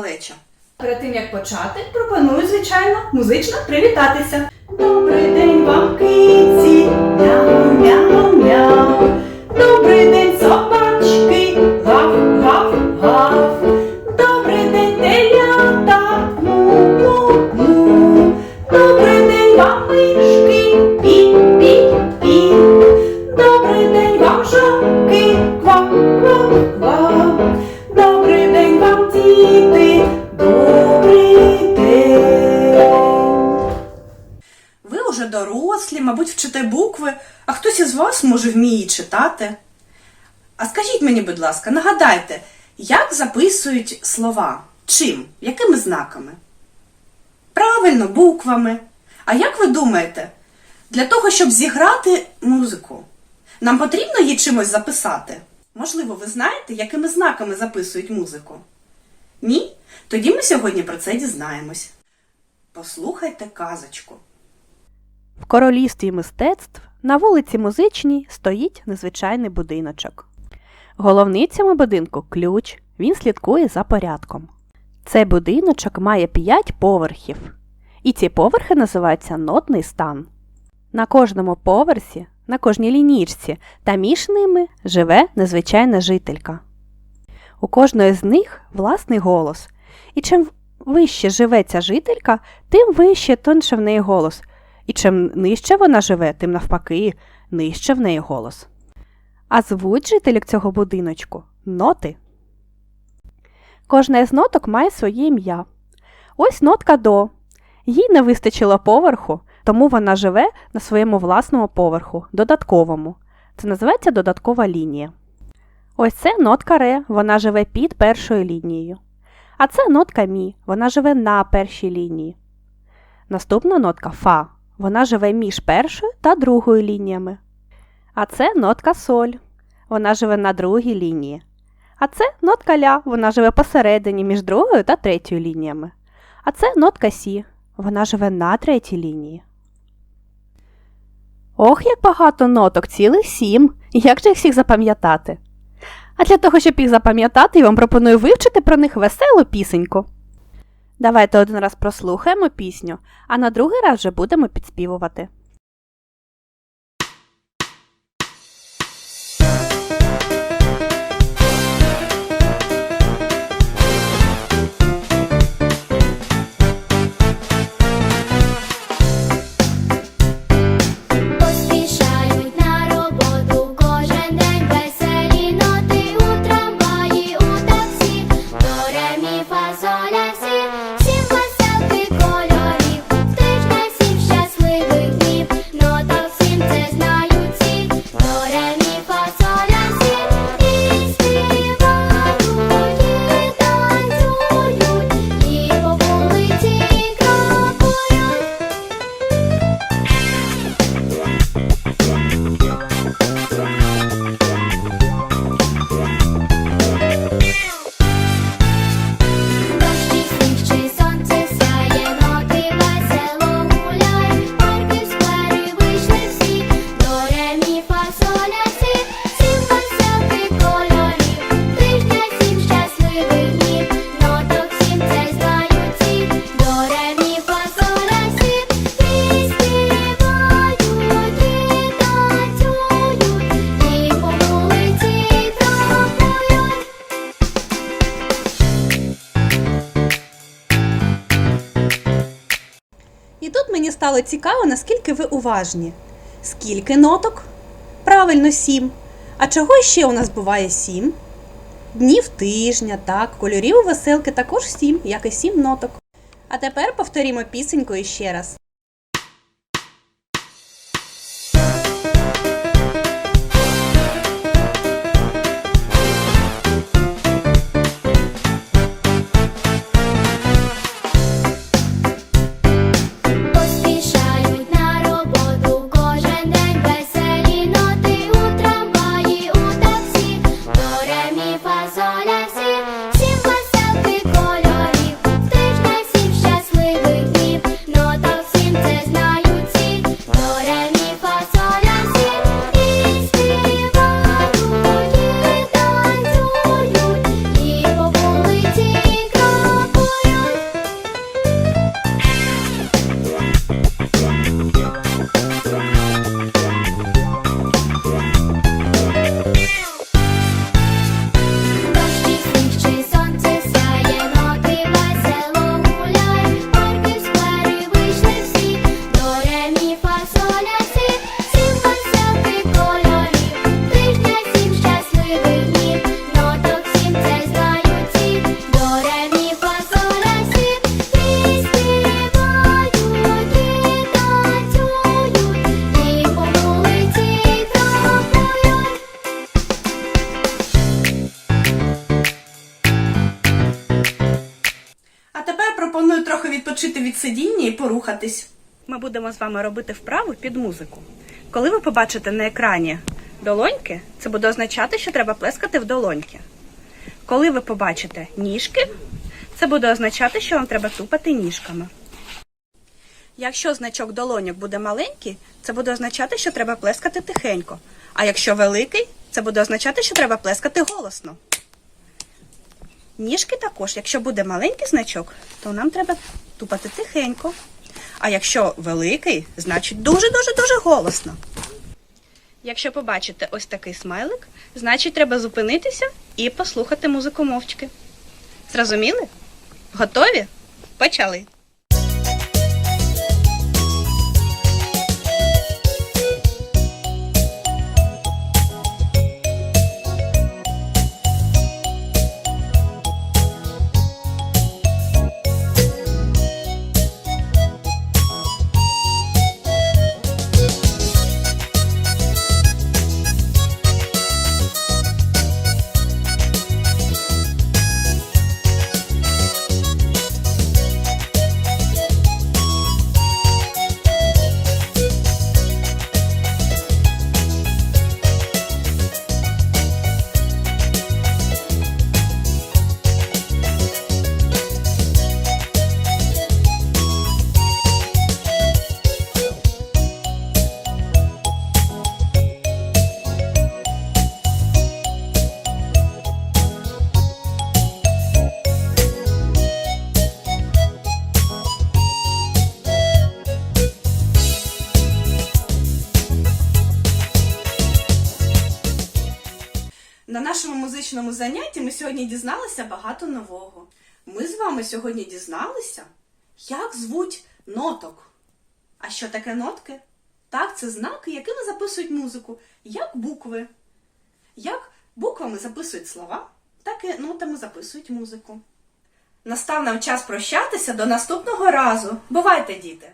малеча. Перед тим як почати, пропоную, звичайно, музично привітатися. Добрий день вам, киці, а хтось із вас, може, вміє читати. А скажіть мені, будь ласка, нагадайте, як записують слова? Чим? Якими знаками? Правильно, буквами. А як ви думаєте, для того, щоб зіграти музику, нам потрібно її чимось записати? Можливо, ви знаєте, якими знаками записують музику? Ні? Тоді ми сьогодні про це дізнаємось. Послухайте казочку. В королівстві мистецтв на вулиці Музичній стоїть незвичайний будиночок. Цьому будинку ключ, він слідкує за порядком. Цей будиночок має 5 поверхів, і ці поверхи називаються нотний стан. На кожному поверсі, на кожній лінійці та між ними живе незвичайна жителька. У кожної з них власний голос, і чим вище живе ця жителька, тим вище тонше в неї голос, і чим нижче вона живе, тим навпаки, нижче в неї голос. А звуть жителів цього будиночку ноти. Кожна із ноток має своє ім'я. Ось нотка до. Їй не вистачило поверху, тому вона живе на своєму власному поверху, додатковому. Це називається додаткова лінія. Ось це нотка ре, вона живе під першою лінією. А це нотка мі, вона живе на першій лінії. Наступна нотка фа. Вона живе між першою та другою лініями. А це нотка соль. Вона живе на другій лінії. А це нотка ля. Вона живе посередині між другою та третьою лініями. А це нотка сі. Вона живе на третій лінії. Ох, як багато ноток, цілих сім. Як же їх всіх запам'ятати? А для того, щоб їх запам'ятати, я вам пропоную вивчити про них веселу пісеньку. Давайте один раз прослухаємо пісню, а на другий раз вже будемо підспівувати. Стало цікаво, наскільки ви уважні. Скільки ноток? Правильно, сім. А чого ще у нас буває сім? Днів тижня, так, кольорів веселки також сім, як і сім ноток. А тепер повторімо пісеньку іще раз. Відпочити від сидіння і порухатись. Ми будемо з вами робити вправу під музику. Коли ви побачите на екрані долоньки, це буде означати, що треба плескати в долоньки. Коли ви побачите ніжки, це буде означати, що вам треба тупати ніжками. Якщо значок долоньок буде маленький, це буде означати, що треба плескати тихенько. А якщо великий, це буде означати, що треба плескати голосно. Ніжки також, якщо буде маленький значок, то нам треба тупати тихенько. А якщо великий, значить дуже-дуже дуже голосно. Якщо побачите ось такий смайлик, значить треба зупинитися і послухати музику мовчки. Зрозуміли? Готові? Почали. Нашому занятті ми сьогодні дізналися багато нового. Ми з вами сьогодні дізналися, як звуть ноток. А що таке нотки? Так, це знаки, якими записують музику, як букви. Як буквами записують слова, так і нотами записують музику. Настав нам час прощатися до наступного разу. Бувайте, діти!